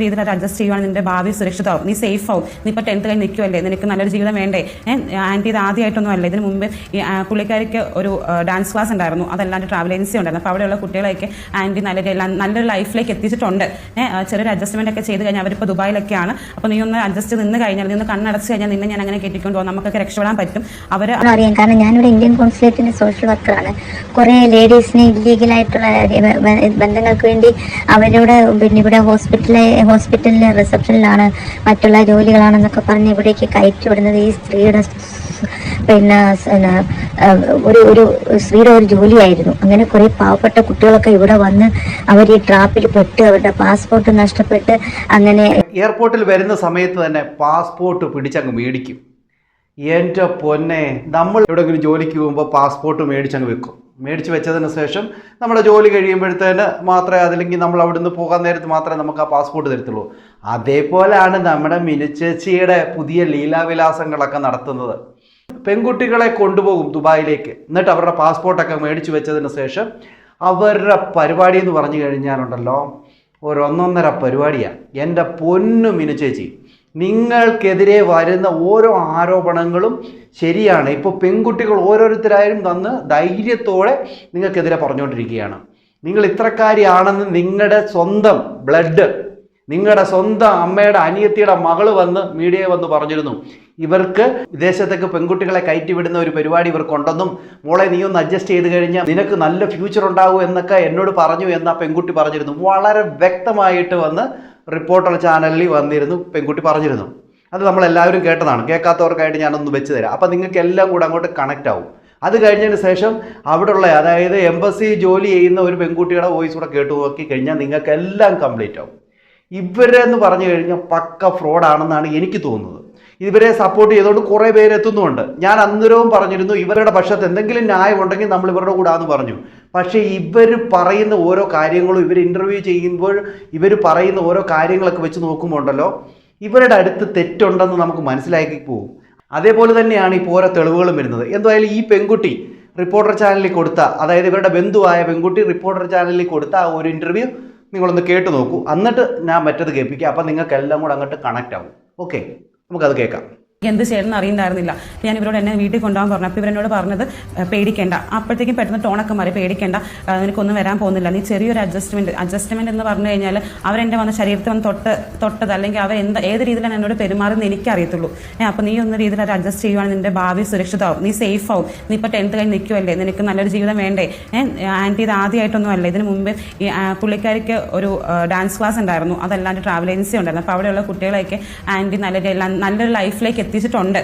രീതിയിൽ അത് അഡ്ജസ്റ്റ് ചെയ്യുവാണ്. നിന്റെ ഭാവി സുരക്ഷിതമാവും. നീ സേഫ് ആവും. നീ ഇപ്പോൾ ടെൻത്ത് കഴിഞ്ഞ് നിൽക്കുമല്ലേ നിനക്ക് നല്ലൊരു ജീവിതം വേണ്ടേ? ആന്റി ഇത് ആദ്യമായിട്ടൊന്നും അല്ല. ഇതിന് മുമ്പ് ഈ പുള്ളിക്കാരിക്ക് ഒരു ഡാൻസ് ക്ലാസ് ഉണ്ടായിരുന്നു. അതല്ലാണ്ട് ട്രാവൽ ഏജൻസി ഉണ്ടായിരുന്നു. അപ്പോൾ അവിടെയുള്ള കുട്ടികളെയൊക്കെ ആന്റി നല്ല നല്ലൊരു ലൈഫിലേക്ക് എത്തിച്ചിട്ടുണ്ട്. ചെറിയൊരു അഡ്ജസ്റ്റ്മെന്റ് ഒക്കെ ചെയ്ത് കഴിഞ്ഞാൽ അവരിപ്പോൾ ദുബായിലൊക്കെയാണ്. അപ്പോൾ നീ ഒന്ന് അഡ്ജസ്റ്റ് നിന്ന് കഴിഞ്ഞാൽ നീ ഒന്ന് കണ്ണടച്ച് കഴിഞ്ഞാൽ നിന്നെ ഞാൻ അങ്ങനെ കെട്ടിക്കൊണ്ട് പോകും നമുക്കൊക്കെ രക്ഷപ്പെടാൻ പറ്റും. അവർ അറിയാം. കാരണം ഞാനൊരു ഇന്ത്യൻ കോൺസുലേറ്റിന്റെ സോഷ്യൽ വർക്കറാണ് കുറേ ലേഡീസിന് ഇല്ലീഗലായിട്ടുള്ള ബന്ധങ്ങൾക്ക് വേണ്ടി അവരോട് പിന്നെ ഇവിടെ ഹോസ്പിറ്റലിലെ ഹോസ്പിറ്റലിലെ റിസപ്ഷനിലാണ് മറ്റുള്ള ജോലികളാണെന്നൊക്കെ പറഞ്ഞ് ഇവിടേക്ക് കയറ്റി വിടുന്നത് ഈ സ്ത്രീയുടെ പിന്നെ ഒരു ഒരു സ്ത്രീയുടെ ഒരു ജോലിയായിരുന്നു. അങ്ങനെ കുറേ പാവപ്പെട്ട കുട്ടികളൊക്കെ ഇവിടെ വന്ന് അവർ ഈ ട്രാപ്പിൽ പെട്ട് അവരുടെ പാസ്പോർട്ട് നഷ്ടപ്പെട്ട് അങ്ങനെ എയർപോർട്ടിൽ വരുന്ന സമയത്ത് തന്നെ പാസ്പോർട്ട് പിടിച്ചങ്ങ് മേടിക്കും. എന്റെ പൊന്നെ നമ്മൾ എവിടെയെങ്കിലും ജോലിക്ക് പോകുമ്പോൾ പാസ്പോർട്ട് മേടിച്ചങ്ങ് വെക്കും. മേടിച്ച് വെച്ചതിന് ശേഷം നമ്മുടെ ജോലി കഴിയുമ്പോഴത്തേന് മാത്രമേ അതില്ലെങ്കിൽ നമ്മൾ അവിടുന്ന് പോകാൻ നേരത്ത് മാത്രമേ നമുക്ക് ആ പാസ്പോർട്ട് തരത്തുള്ളൂ. അതേപോലെയാണ് നമ്മുടെ മിനുച്ചേച്ചിയുടെ പുതിയ ലീലാവിലാസങ്ങളൊക്കെ നടത്തുന്നത്. പെൺകുട്ടികളെ കൊണ്ടുപോകും ദുബായിലേക്ക്. എന്നിട്ട് അവരുടെ പാസ്പോർട്ടൊക്കെ മേടിച്ച് വെച്ചതിന് ശേഷം അവരുടെ പരിപാടി എന്ന് പറഞ്ഞു കഴിഞ്ഞാലുണ്ടല്ലോ ഒരു ഒന്നൊന്നര പരിപാടിയാണ് എന്റെ പൊന്നു മിനു ചേച്ചി നിങ്ങൾക്കെതിരെ വരുന്ന ഓരോ ആരോപണങ്ങളും ശരിയാണ്. ഇപ്പോൾ പെൺകുട്ടികൾ ഓരോരുത്തരായും തന്ന് ധൈര്യത്തോടെ നിങ്ങൾക്കെതിരെ പറഞ്ഞുകൊണ്ടിരിക്കുകയാണ്. നിങ്ങൾ ഇത്രക്കാരിയാണെന്ന് നിങ്ങളുടെ സ്വന്തം ബ്ലഡ് നിങ്ങളുടെ സ്വന്തം അമ്മയുടെ അനിയത്തിയുടെ മകൾ വന്ന് മീഡിയയിൽ വന്ന് പറഞ്ഞിരുന്നു. ഇവർക്ക് വിദേശത്തേക്ക് പെൺകുട്ടികളെ കയറ്റി വിടുന്ന ഒരു പരിപാടി ഇവർക്കുണ്ടെന്നും മോളെ നീ ഒന്ന് അഡ്ജസ്റ്റ് ചെയ്ത് കഴിഞ്ഞാൽ നിനക്ക് നല്ല ഫ്യൂച്ചർ ഉണ്ടാകും എന്നൊക്കെ എന്നോട് പറഞ്ഞു എന്ന് ആ പെൺകുട്ടി പറഞ്ഞിരുന്നു. വളരെ വ്യക്തമായിട്ട് വന്ന് റിപ്പോർട്ടർ ചാനലിൽ വന്നിരുന്നു പെൺകുട്ടി പറഞ്ഞിരുന്നു. അത് നമ്മളെല്ലാവരും കേട്ടതാണ്. കേൾക്കാത്തവർക്കായിട്ട് ഞാനൊന്ന് വെച്ച് തരാം. അപ്പം നിങ്ങൾക്ക് എല്ലാം കൂടെ അങ്ങോട്ട് കണക്റ്റ് ആവും. അത് കഴിഞ്ഞതിന് ശേഷം അവിടെയുള്ള അതായത് എംബസി ജോലി ചെയ്യുന്ന ഒരു പെൺകുട്ടിയുടെ വോയിസ് കൂടെ കേട്ടു നോക്കി കഴിഞ്ഞാൽ നിങ്ങൾക്ക് എല്ലാം കംപ്ലീറ്റ് ആവും ഇവരെന്ന് പറഞ്ഞു കഴിഞ്ഞാൽ പക്ക ഫ്രോഡാണെന്നാണ് എനിക്ക് തോന്നുന്നത്. ഇവരെ സപ്പോർട്ട് ചെയ്തുകൊണ്ട് കുറേ പേര് എത്തുന്നുമുണ്ട്. ഞാൻ അന്നേരവും പറഞ്ഞിരുന്നു ഇവരുടെ പക്ഷത്ത് എന്തെങ്കിലും ന്യായമുണ്ടെങ്കിൽ നമ്മൾ ഇവരുടെ കൂടാന്ന് പറഞ്ഞു. പക്ഷേ ഇവർ പറയുന്ന ഓരോ കാര്യങ്ങളും ഇവർ ഇന്റർവ്യൂ ചെയ്യുമ്പോൾ ഇവർ പറയുന്ന ഓരോ കാര്യങ്ങളൊക്കെ വെച്ച് നോക്കുമ്പോൾ ഉണ്ടല്ലോ ഇവരുടെ അടുത്ത് തെറ്റുണ്ടെന്ന് നമുക്ക് മനസ്സിലാക്കി പോകും അതേപോലെ തന്നെയാണ് ഇപ്പോൾ ഓരോ തെളിവുകളും വരുന്നത്. എന്തായാലും ഈ പെൺകുട്ടി റിപ്പോർട്ടർ ചാനലിൽ കൊടുത്ത അതായത് ഇവരുടെ ബന്ധുവായ പെൺകുട്ടി റിപ്പോർട്ടർ ചാനലിൽ കൊടുത്ത ആ ഒരു ഇന്റർവ്യൂ നിങ്ങളൊന്ന് കേട്ട് നോക്കൂ. എന്നിട്ട് ഞാൻ മറ്റത് കേൾപ്പിക്കാം. അപ്പം നിങ്ങൾക്കെല്ലാം കൂടെ അങ്ങോട്ട് കണക്റ്റ് ആവും. ഓക്കെ നമുക്കത് കേൾക്കാം. എന്ത് ചെയ്യണമെന്ന് അറിയുന്നുണ്ടായിരുന്നില്ല ഞാൻ ഇവരോട് എന്നെ വീട്ടിൽ കൊണ്ടുപോകാൻ പറഞ്ഞു അപ്പോൾ ഇവരെന്നോട് പറഞ്ഞത് "ഏഹ്, പേടിക്കേണ്ട. അപ്പോഴത്തേക്കും പെട്ടെന്ന് ടോണൊക്കെ മാറി പേടിക്കേണ്ട. ഏഹ്, നിനക്കൊന്നും വരാൻ പോകുന്നില്ല. നീ ചെറിയൊരു അഡ്ജസ്റ്റ്മെന്റ് അഡ്ജസ്റ്റ്മെന്റ് എന്ന് പറഞ്ഞു കഴിഞ്ഞാൽ അവരെന്റെ വന്ന ശരീരത്തിൽ വന്ന് തൊട്ട് തൊട്ടത് അല്ലെങ്കിൽ അവർ എന്ത് ഏത് രീതിയിലാണ് എന്നോട് പെരുമാറുന്നത് എനിക്ക് അറിയത്തുള്ളൂ ഏഹ്, അപ്പോൾ നീ ഒന്ന് രീതിയിൽ അത് അഡ്ജസ്റ്റ് ചെയ്യുവാണെങ്കിൽ നിന്റെ ഭാവി സുരക്ഷിതമാവും. നീ സേഫ് ആവും. നീ ഇപ്പോൾ ടെൻത്ത് കഴിഞ്ഞ് നിൽക്കുമല്ലേ നിനക്ക് നല്ലൊരു ജീവിതം വേണ്ടേ? ആന്റി ഇത് ആദ്യമായിട്ടൊന്നും അല്ല. ഇതിന് മുമ്പ് ഈ പുള്ളിക്കാരിക്ക് ഒരു ഡാൻസ് ക്ലാസ് ഉണ്ടായിരുന്നു. അതല്ലാണ്ട് ട്രാവൽ ഏജൻസി ഉണ്ടായിരുന്നു. അപ്പോൾ അവിടെയുള്ള കുട്ടികളെയൊക്കെ ആന്റി നല്ല നല്ലൊരു ലൈഫിലേക്ക് എത്തിച്ചിട്ടുണ്ട്.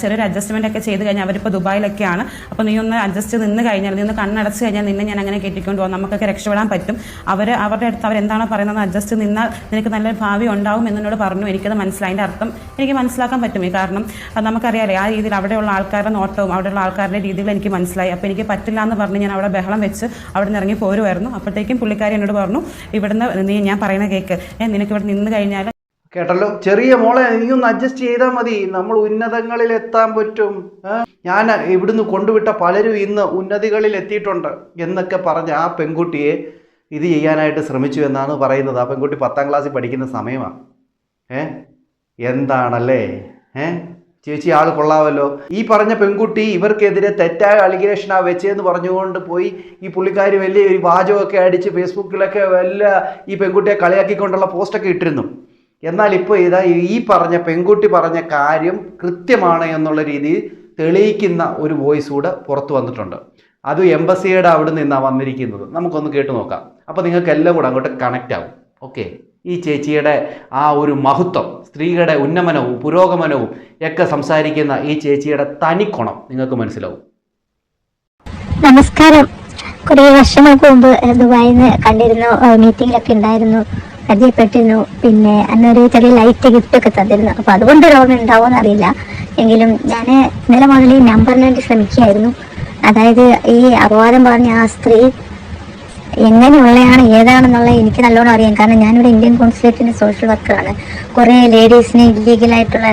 ചെറിയൊരു അഡ്ജസ്റ്റ്മെന്റ് ഒക്കെ ചെയ്ത് കഴിഞ്ഞാൽ അവരിപ്പോൾ ദുബായിലൊക്കെയാണ്. അപ്പോൾ നീ ഒന്ന് അഡ്ജസ്റ്റ് നിന്ന് കഴിഞ്ഞാൽ നീ ഒന്ന് കണ്ണടച്ച് കഴിഞ്ഞാൽ നിന്നെ ഞാൻ അങ്ങനെ കെട്ടിക്കൊണ്ട് പോകും നമുക്കൊക്കെ രക്ഷപ്പെടാൻ പറ്റും. അവർ അവരുടെ അടുത്ത് അവരെന്താണോ പറയുന്നത് അഡ്ജസ്റ്റ് നിന്നാൽ നിനക്ക് നല്ലൊരു ഭാവി ഉണ്ടാവും എന്നോട് പറഞ്ഞു. എനിക്കത് മനസ്സിലായി. അതിന്റെ അർത്ഥം എനിക്ക് മനസ്സിലാക്കാൻ പറ്റും ഈ കാരണം. നമുക്കറിയാലേ ആ രീതിയിൽ അവിടെയുള്ള ആൾക്കാരുടെ നോട്ടവും അവിടെയുള്ള ആൾക്കാരുടെ രീതിയിൽ എനിക്ക് മനസ്സിലായി. അപ്പോൾ എനിക്ക് പറ്റില്ല എന്ന് പറഞ്ഞ് ഞാൻ അവിടെ ബഹളം വെച്ച് അവിടെ നിന്ന് ഇറങ്ങി പോരുമായിരുന്നു. അപ്പോഴത്തേക്കും പുള്ളിക്കാരി എന്നോട് പറഞ്ഞു ഇവിടുന്ന് നീ ഞാൻ പറയുന്ന കേക്ക്. നിനക്ക് ഇവിടെ നിന്ന് കഴിഞ്ഞാൽ കേട്ടല്ലോ? ചെറിയ മോളെ നീ ഒന്ന് അഡ്ജസ്റ്റ് ചെയ്താൽ മതി. നമ്മൾ ഉന്നതങ്ങളിൽ എത്താൻ പറ്റും ഞാൻ ഇവിടുന്ന് കൊണ്ടുവിട്ട പലരും ഇന്ന് ഉന്നതികളിൽ എത്തിയിട്ടുണ്ട് എന്നൊക്കെ പറഞ്ഞ് ആ പെൺകുട്ടിയെ ഇത് ചെയ്യാനായിട്ട് ശ്രമിച്ചു എന്നാണ് പറയുന്നത്. ആ പെൺകുട്ടി പത്താം ക്ലാസ്സിൽ പഠിക്കുന്ന സമയമാണ് ഏ? എന്താണല്ലേ? ഏ? ചേച്ചി ആൾ കൊള്ളാമല്ലോ ഈ പറഞ്ഞ പെൺകുട്ടി ഇവർക്കെതിരെ തെറ്റായ അലിഗേഷനാ വെച്ചതെന്ന് പറഞ്ഞുകൊണ്ട് പോയി ഈ പുള്ളിക്കാരി വലിയ ഒരു വാചകമൊക്കെ അടിച്ച് ഫേസ്ബുക്കിലൊക്കെ വല്ല ഈ പെൺകുട്ടിയെ കളിയാക്കിക്കൊണ്ടുള്ള പോസ്റ്റൊക്കെ ഇട്ടിരുന്നു. എന്നാൽ ഇപ്പോൾ ഇതാ ഈ പറഞ്ഞ പെൺകുട്ടി പറഞ്ഞ കാര്യം കൃത്യമാണ് എന്നുള്ള രീതിയിൽ തെളിയിക്കുന്ന ഒരു വോയിസ് കൂടെ പുറത്തു വന്നിട്ടുണ്ട്. അത് എംബസിയുടെ അവിടെ നിന്നാണ് വന്നിരിക്കുന്നത്. നമുക്കൊന്ന് കേട്ട് നോക്കാം. അപ്പോൾ നിങ്ങൾക്ക് എല്ലാം കൂടെ അങ്ങോട്ട് കണക്റ്റ് ആവും. ഓക്കെ ഈ ചേച്ചിയുടെ ആ ഒരു മഹത്വം സ്ത്രീകളുടെ ഉന്നമനവും പുരോഗമനവും ഒക്കെ സംസാരിക്കുന്ന ഈ ചേച്ചിയുടെ തനിക്കുണം നിങ്ങൾക്ക് മനസ്സിലാവും. നമസ്കാരം. കുറേ വർഷങ്ങൾക്ക് മുമ്പ് ദുബായിൽ കണ്ടിരുന്നു മീറ്റിംഗിലൊക്കെ ഉണ്ടായിരുന്നു. പരിചയപ്പെട്ടിരുന്നു. പിന്നെ അന്നൊരു ചെറിയ ലൈറ്റ് ഗിഫ്റ്റ് ഒക്കെ തന്നിരുന്നു. അപ്പൊ അതുകൊണ്ട് ഒരു ഓർമ്മ ഉണ്ടാവുമെന്ന് അറിയില്ല. എങ്കിലും ഞാൻ ഇന്നലെ മുതൽ ഈ നമ്പറിന് വേണ്ടി ശ്രമിക്കുകയായിരുന്നു. അതായത് ഈ അപവാദം പറഞ്ഞ ആ സ്ത്രീ എങ്ങനെയുള്ളതാണ് ഏതാണെന്നുള്ളത് എനിക്ക് നല്ലോണം അറിയാം. കാരണം ഞാനിവിടെ ഇന്ത്യൻ കോൺസുലേറ്റിന്റെ സോഷ്യൽ വർക്കറാണ്. കുറേ ലേഡീസിനെ ഇല്ലീഗലായിട്ടുള്ള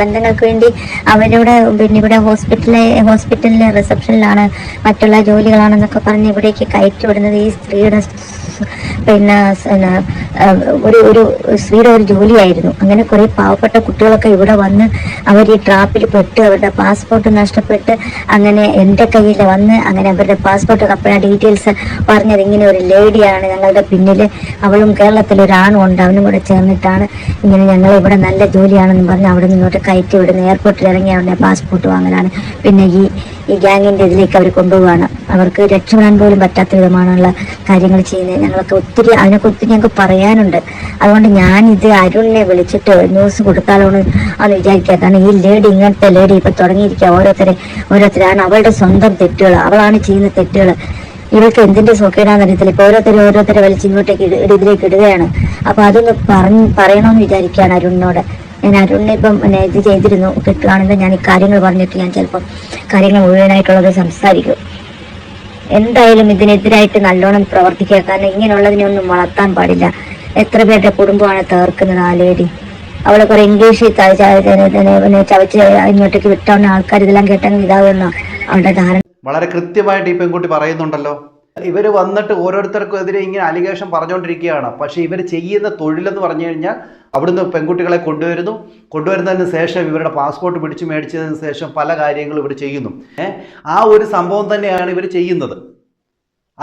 ബന്ധങ്ങൾക്ക് വേണ്ടി അവരുടെ പിന്നെ ഇവിടെ ഹോസ്പിറ്റലിലെ ഹോസ്പിറ്റലിലെ റിസപ്ഷനിലാണ് മറ്റുള്ള ജോലികളാണെന്നൊക്കെ പറഞ്ഞ് ഇവിടേക്ക് കയറ്റി വിടുന്നത് ഈ സ്ത്രീയുടെ പിന്നെ ഒരു ഒരു സ്ത്രീയുടെ ഒരു ജോലിയായിരുന്നു. അങ്ങനെ കുറെ പാവപ്പെട്ട കുട്ടികളൊക്കെ ഇവിടെ വന്ന് അവർ ഈ ട്രാപ്പിൽ പെട്ട് അവരുടെ പാസ്പോർട്ട് നഷ്ടപ്പെട്ട് അങ്ങനെ എന്റെ കയ്യിൽ വന്ന് അങ്ങനെ അവരുടെ പാസ്പോർട്ട് അപ്പോഴാണ് ഡീറ്റെയിൽസ് പറഞ്ഞത് ഇങ്ങനെ ഒരു ലേഡിയാണ്. ഞങ്ങളുടെ പിന്നിൽ അവളും കേരളത്തിൽ ഒരാണും ഉണ്ട്. അവനും കൂടെ ചേർന്നിട്ടാണ് ഇങ്ങനെ ഞങ്ങൾ ഇവിടെ നല്ല ജോലിയാണെന്ന് പറഞ്ഞ് അവിടെ നിന്നോട്ട് കയറ്റി വിടുന്ന എയർപോർട്ടിൽ ഇറങ്ങി അവരുടെ പാസ്പോർട്ട് വാങ്ങലാണ്. പിന്നെ ഈ ഈ ഗ്യാങ്ങിന്റെ ഇതിലേക്ക് അവർ കൊണ്ടുപോവാണ്. അവർക്ക് രക്ഷപ്പെടാൻ പോലും പറ്റാത്ത വിധമാണുള്ള കാര്യങ്ങൾ ചെയ്യുന്നത്. ഞങ്ങൾക്ക് ഒത്തിരി അതിനൊക്കെ ഒത്തിരി ഞങ്ങൾക്ക് പറയാനുണ്ട്. അതുകൊണ്ട് ഞാൻ ഇത് അരുണിനെ വിളിച്ചിട്ട് ന്യൂസ് കൊടുത്താലോ എന്ന് വിചാരിക്കുക. കാരണം ഈ ലേഡി ഇങ്ങനത്തെ ലേഡി ഇപ്പൊ തുടങ്ങിയിരിക്കുക. ഓരോരുത്തരെ ഓരോരുത്തരാണ് അവളുടെ സ്വന്തം തെറ്റുകൾ. അവളാണ് ചെയ്യുന്ന തെറ്റുകൾ. ഇവൾക്ക് എന്തിന്റെ സോക്കേടാന്ന് അറിയത്തില്ല ഇപ്പൊ ഓരോരുത്തരും ഓരോരുത്തരെ വലിച്ച് ഇങ്ങോട്ടേക്ക് ഇട- ഇട- ഇതിലേക്ക് ഇടുകയാണ്. അപ്പൊ അതൊന്ന് പറഞ്ഞ് പറയണമെന്ന് വിചാരിക്കുകയാണ് അരുണിനോട്. ഞാൻ അരുണിനെ ഇപ്പം ഇത് ചെയ്തിരുന്നു കിട്ടുകയാണെങ്കിൽ ഞാൻ ഈ കാര്യങ്ങൾ പറഞ്ഞിട്ട് ഞാൻ ചിലപ്പം കാര്യങ്ങൾ മുഴുവനായിട്ടുള്ളത് സംസാരിക്കും. എന്തായാലും ഇതിനെതിരായിട്ട് നല്ലോണം പ്രവർത്തിക്കുക. കാരണം ഇങ്ങനെയുള്ളതിനെ ഒന്നും വളർത്താൻ പാടില്ല. എത്ര പേരുടെ കുടുംബമാണ് തകർക്കുന്നത് ആ ലേഡി അവളെ കുറെ ഇംഗ്ലീഷിൽ ചവച്ച് ഇങ്ങോട്ടേക്ക് വിട്ടവന്ന ആൾക്കാർ ഇതെല്ലാം കേട്ടെങ്കിൽ ഇതാവുമെന്നോ അവളുടെ ധാരണ. വളരെ കൃത്യമായിട്ട് ഈ പെൺകുട്ടി പറയുന്നുണ്ടല്ലോ. ഇവർ വന്നിട്ട് ഓരോരുത്തർക്കും എതിരെ ഇങ്ങനെ അലിഗേഷൻ പറഞ്ഞുകൊണ്ടിരിക്കുകയാണ് പക്ഷേ ഇവർ ചെയ്യുന്ന തൊഴിലെന്ന് പറഞ്ഞു കഴിഞ്ഞാൽ അവിടുന്ന് പെൺകുട്ടികളെ കൊണ്ടുവരുന്നു. കൊണ്ടുവരുന്നതിന് ശേഷം ഇവരുടെ പാസ്പോർട്ട് പിടിച്ചു മേടിച്ചതിന് ശേഷം പല കാര്യങ്ങളും ഇവർ ചെയ്യുന്നു. ആ ഒരു സംഭവം തന്നെയാണ് ഇവർ ചെയ്യുന്നത്.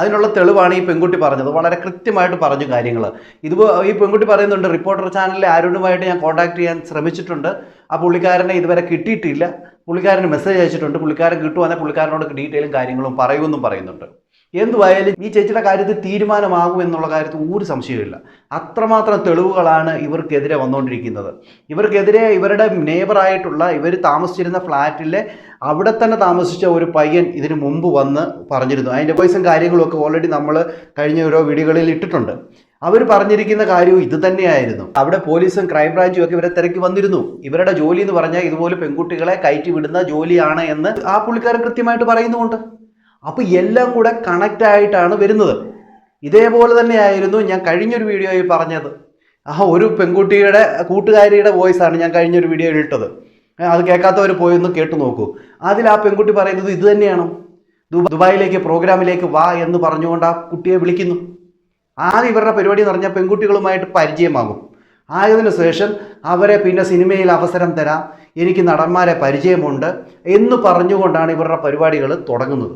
അതിനുള്ള തെളിവാണ് ഈ പെൺകുട്ടി പറഞ്ഞത്. വളരെ കൃത്യമായിട്ട് പറഞ്ഞു കാര്യങ്ങൾ. ഇത് ഈ പെൺകുട്ടി പറയുന്നുണ്ട് റിപ്പോർട്ടർ ചാനലിലെ ആരോടുമായിട്ട് ഞാൻ കോൺടാക്ട് ചെയ്യാൻ ശ്രമിച്ചിട്ടുണ്ട്. ആ പുള്ളിക്കാരനെ ഇതുവരെ കിട്ടിയിട്ടില്ല. പുള്ളിക്കാരന് മെസ്സേജ് അയച്ചിട്ടുണ്ട്. പുള്ളിക്കാരൻ കിട്ടുവാണെങ്കിൽ പുള്ളിക്കാരനോട് ഡീറ്റെയിലും കാര്യങ്ങളും പറയുമെന്നും പറയുന്നുണ്ട്. എന്തുവായാലും ഈ ചേച്ചിയുടെ കാര്യത്തിൽ തീരുമാനമാകും എന്നുള്ള കാര്യത്തിൽ ഒരു സംശയമില്ല അത്രമാത്രം തെളിവുകളാണ് ഇവർക്കെതിരെ വന്നുകൊണ്ടിരിക്കുന്നത്. ഇവർക്കെതിരെ ഇവരുടെ നേബറായിട്ടുള്ള ഇവർ താമസിച്ചിരുന്ന ഫ്ലാറ്റിലെ അവിടെ തന്നെ താമസിച്ച ഒരു പയ്യൻ ഇതിനു മുമ്പ് വന്ന് പറഞ്ഞിരുന്നു. അതിന്റെ വോയിസും കാര്യങ്ങളൊക്കെ ഓൾറെഡി നമ്മൾ കഴിഞ്ഞ ഓരോ വീഡിയോകളിൽ ഇട്ടിട്ടുണ്ട്. അവർ പറഞ്ഞിരിക്കുന്ന കാര്യവും ഇത് തന്നെയായിരുന്നു. അവിടെ പോലീസും ക്രൈംബ്രാഞ്ചും ഒക്കെ ഇവരെ തിരക്കി വന്നിരുന്നു. ഇവരുടെ ജോലി എന്ന് പറഞ്ഞാൽ ഇതുപോലെ പെൺകുട്ടികളെ കയറ്റി വിടുന്ന ജോലിയാണ് എന്ന് ആ പുള്ളിക്കാരൻ കൃത്യമായിട്ട് പറയുന്നുമുണ്ട്. അപ്പോൾ എല്ലാം കൂടെ കണക്റ്റ് ആയിട്ടാണ് വരുന്നത്. ഇതേപോലെ തന്നെയായിരുന്നു ഞാൻ കഴിഞ്ഞൊരു വീഡിയോയിൽ പറഞ്ഞത്. ആ ഒരു പെൺകുട്ടിയുടെ കൂട്ടുകാരിയുടെ വോയിസ് ആണ് ഞാൻ കഴിഞ്ഞൊരു വീഡിയോയിൽ ഇട്ടത്. അത് കേൾക്കാത്തവർ പോയി ഒന്ന് കേട്ടു നോക്കൂ. അതിൽ ആ പെൺകുട്ടി പറയുന്നത് ഇത് തന്നെയാണ്. ദുബായിലേക്ക് പ്രോഗ്രാമിലേക്ക് വാ എന്ന് പറഞ്ഞുകൊണ്ട് ആ കുട്ടിയെ വിളിക്കുന്നു. ആദ്യം ഇവരുടെ പരിപാടി എന്ന് പറഞ്ഞാൽ പെൺകുട്ടികളുമായിട്ട് പരിചയമാകും. ആയതിനു ശേഷം അവരെ പിന്നെ സിനിമയിൽ അവസരം തരാം. എനിക്ക് നടന്മാരെ പരിചയമുണ്ട് എന്ന് പറഞ്ഞുകൊണ്ടാണ് ഇവരുടെ പരിപാടികൾ തുടങ്ങുന്നത്.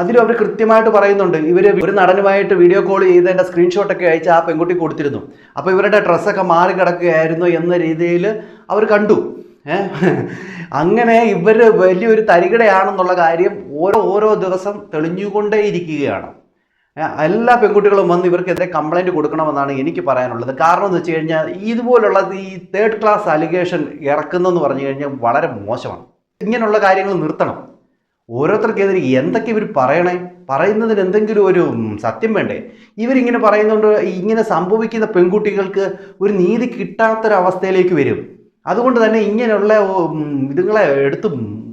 അതിലും അവർ കൃത്യമായിട്ട് പറയുന്നുണ്ട്. ഇവർ ഒരു നടനുമായിട്ട് വീഡിയോ കോൾ ചെയ്തതിന്റെ സ്ക്രീൻഷോട്ടൊക്കെ അയച്ച് ആ പെൺകുട്ടി കൊടുത്തിരുന്നു. അപ്പോൾ ഇവരുടെ ഡ്രസ്സൊക്കെ മാറി കിടക്കുകയായിരുന്നു എന്ന രീതിയിൽ അവർ കണ്ടു. അങ്ങനെ ഇവർ വലിയൊരു തരികിടയാണെന്നുള്ള കാര്യം ഓരോ ഓരോ ദിവസം തെളിഞ്ഞുകൊണ്ടേയിരിക്കുകയാണ്. എല്ലാ പെൺകുട്ടികളും വന്ന് ഇവർക്കെതിരെ കംപ്ലൈന്റ് കൊടുക്കണമെന്നാണ് എനിക്ക് പറയാനുള്ളത്. കാരണം എന്ന് വെച്ച് കഴിഞ്ഞാൽ ഇതുപോലുള്ള ഈ തേർഡ് ക്ലാസ് അലിഗേഷൻ ഇറക്കുന്നതെന്ന് പറഞ്ഞു കഴിഞ്ഞാൽ വളരെ മോശമാണ്. ഇങ്ങനെയുള്ള കാര്യങ്ങൾ നിർത്തണം. ഓരോരുത്തർക്കെതിരെ എന്തൊക്കെ ഇവർ പറയണേ? പറയുന്നതിന് എന്തെങ്കിലും ഒരു സത്യം വേണ്ടേ? ഇവരിങ്ങനെ പറയുന്നുണ്ട് ഇങ്ങനെ സംഭവിക്കുന്ന പെൺകുട്ടികൾക്ക് ഒരു നീതി കിട്ടാത്തൊരവസ്ഥയിലേക്ക് വരും. അതുകൊണ്ട് തന്നെ ഇങ്ങനെയുള്ള ഇതുങ്ങളെ എടുത്ത്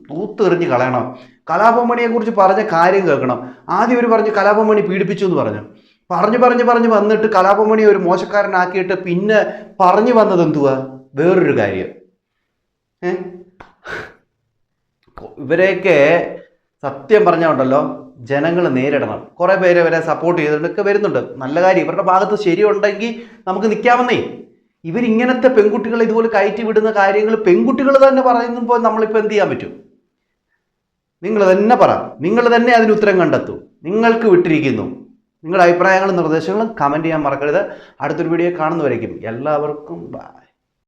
തൂത്തെറിഞ്ഞ് കളയണം. കലാപമണിയെ കുറിച്ച് പറഞ്ഞ കാര്യം കേൾക്കണം. ആദ്യം ഇവർ പറഞ്ഞ് കലാപമണി പീഡിപ്പിച്ചു എന്ന് പറഞ്ഞു. പറഞ്ഞു പറഞ്ഞു പറഞ്ഞു വന്നിട്ട് കലാപമണിയെ ഒരു മോശക്കാരനാക്കിയിട്ട് പിന്നെ പറഞ്ഞു വന്നത് എന്തുവാ? വേറൊരു കാര്യം. ഏ? ഇവരെയൊക്കെ സത്യം പറഞ്ഞുണ്ടല്ലോ ജനങ്ങൾ നേരിടണം. കുറേ പേര് ഇവരെ സപ്പോർട്ട് ചെയ്തിട്ടൊക്കെ വരുന്നുണ്ട്. നല്ല കാര്യം. ഇവരുടെ ഭാഗത്ത് ശരിയുണ്ടെങ്കിൽ നമുക്ക് നിൽക്കാമെന്നേ ഇവരിങ്ങനത്തെ പെൺകുട്ടികളെ ഇതുപോലെ കയറ്റി വിടുന്ന കാര്യങ്ങൾ പെൺകുട്ടികൾ തന്നെ പറയുമ്പോൾ നമ്മളിപ്പോൾ എന്ത് ചെയ്യാൻ പറ്റും? നിങ്ങൾ തന്നെ പറ. നിങ്ങൾ തന്നെ അതിന് ഉത്തരം കണ്ടെത്തൂ. നിങ്ങൾക്ക് വിട്ടിരിക്കുന്നു. നിങ്ങളുടെ അഭിപ്രായങ്ങളും നിർദ്ദേശങ്ങളും കമന്റ് ചെയ്യാൻ മറക്കരുത്. അടുത്തൊരു വീഡിയോ കാണുന്നവരേക്കും. എല്ലാവർക്കും